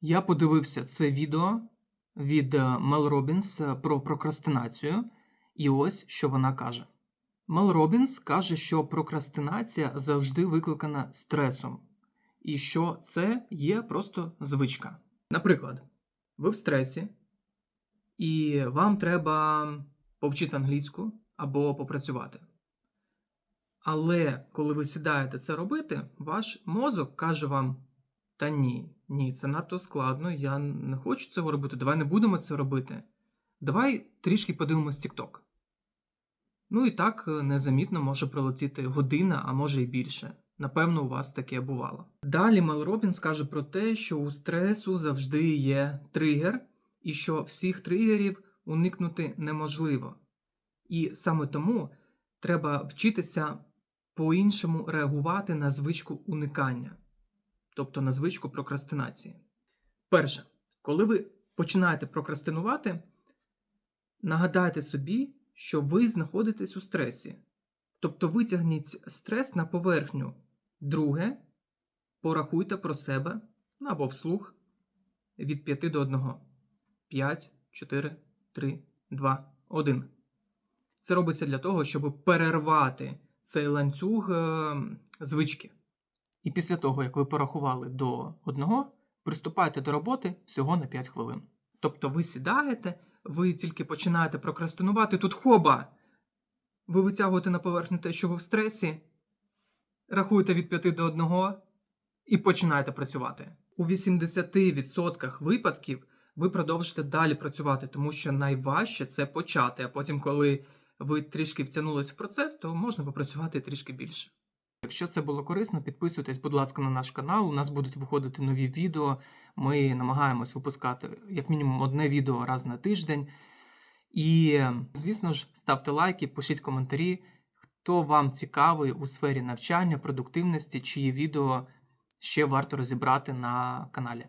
Я подивився це відео від е, Мел Робінс е, про прокрастинацію, і ось що вона каже. Мел Робінс каже, що прокрастинація завжди викликана стресом, і що це є просто звичка. Наприклад, ви в стресі, і вам треба повчити англійську або попрацювати. Але коли ви сідаєте це робити, ваш мозок каже вам: Та ні, ні, це надто складно, я не хочу цього робити, давай не будемо це робити. Давай трішки подивимось TikTok. Ну і так е, незамітно може пролетіти година, а може і більше. Напевно, у вас таке бувало. Далі Мел Робінс каже про те, що у стресу завжди є тригер, і що всіх тригерів уникнути неможливо. І саме тому треба вчитися по-іншому реагувати на звичку уникання, тобто на звичку прокрастинації. Перше, коли ви починаєте прокрастинувати, нагадайте собі, що ви знаходитесь у стресі. Тобто витягніть стрес на поверхню. Друге, порахуйте про себе або вслух від 5 до 1. 5, 4, 3, 2, 1. Це робиться для того, щоб перервати цей ланцюг е, звички. І після того, як ви порахували до одного, приступайте до роботи всього на 5 хвилин. Тобто ви сідаєте, ви тільки починаєте прокрастинувати тут хоба. Ви витягуєте на поверхню те, що ви в стресі, рахуєте від 5 до 1 і починаєте працювати. У 80% випадків ви продовжите далі працювати, тому що найважче це почати, а потім, коли ви трішки втягнулись в процес, то можна попрацювати трішки більше. Якщо це було корисно, підписуйтесь, будь ласка, на наш канал. У нас будуть виходити нові відео. Ми намагаємось випускати як мінімум одне відео раз на тиждень. І, звісно ж, ставте лайки, пишіть коментарі, хто вам цікавий у сфері навчання, продуктивності, чиї відео ще варто розібрати на каналі.